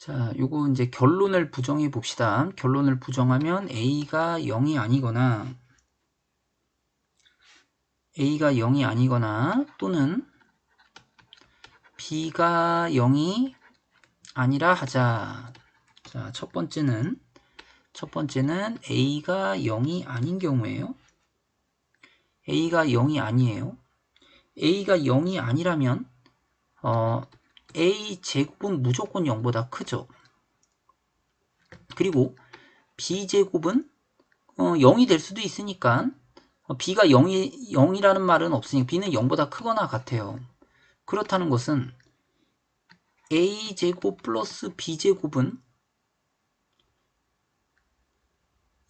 자, 요거 이제 결론을 부정해 봅시다. 결론을 부정하면 A가 0이 아니거나 A가 0이 아니거나 또는 B가 0이 아니라 하자. 자, 첫 번째는 첫 번째는 A가 0이 아닌 경우에요. A가 0이 아니에요. A가 0이 아니라면 어, A 제곱은 무조건 0보다 크죠. 그리고 B 제곱은 어, 0이 될 수도 있으니까 어, B가 0이 0이라는 말은 없으니까 B는 0보다 크거나 같아요. 그렇다는 것은 A 제곱 플러스 B 제곱은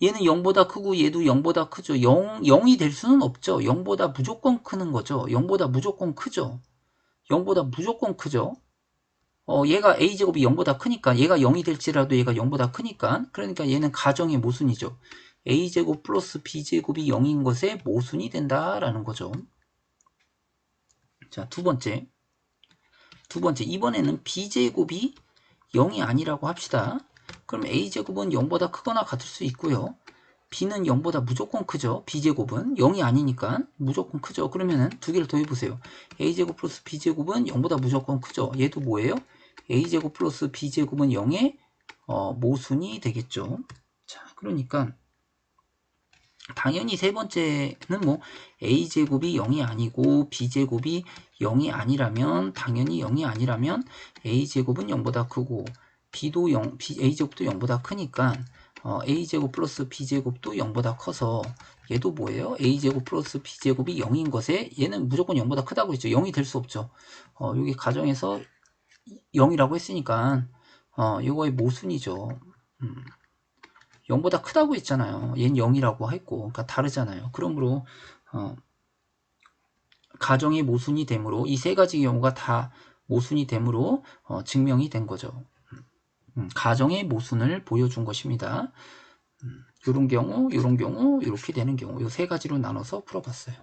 얘는 0보다 크고 얘도 0보다 크죠. 0, 0이 될 수는 없죠. 0보다 무조건 크는 거죠. 0보다 무조건 크죠. 0보다 무조건 크죠. 어, 얘가 a제곱이 0보다 크니까 얘가 0이 될지라도 얘가 0보다 크니까 그러니까 얘는 가정의 모순이죠. a제곱 플러스 b제곱이 0인 것에 모순이 된다라는 거죠. 자, 두 번째. 두 번째. 이번에는 b제곱이 0이 아니라고 합시다. 그럼 a제곱은 0보다 크거나 같을 수 있고요. b는 0보다 무조건 크죠. b제곱은 0이 아니니까 무조건 크죠. 그러면은 두 개를 더해보세요. a제곱 플러스 b제곱은 0보다 무조건 크죠. 얘도 뭐예요? A제곱 플러스 b제곱은 0의 어, 모순이 되겠죠. 자, 그러니까 당연히 세 번째는 뭐 a제곱이 0이 아니고 b제곱이 0이 아니라면 당연히 0이 아니라면 a제곱은 0보다 크고 b도 0, b, a제곱도 0보다 크니까 어, a제곱 플러스 b제곱도 0보다 커서 얘도 뭐예요? a제곱 플러스 b제곱이 0인 것에 얘는 무조건 0보다 크다고 했죠. 0이 될 수 없죠. 어, 여기 가정에서 0이라고 했으니까 어, 이거의 모순이죠. 음, 0보다 크다고 했잖아요. 얘는 0이라고 했고 그러니까 다르잖아요. 그러므로 어, 가정의 모순이 되므로 이 세 가지 경우가 다 모순이 되므로 어, 증명이 된 거죠. 음, 가정의 모순을 보여준 것입니다. 음, 이런 경우, 이런 경우, 이렇게 되는 경우 이 세 가지로 나눠서 풀어봤어요.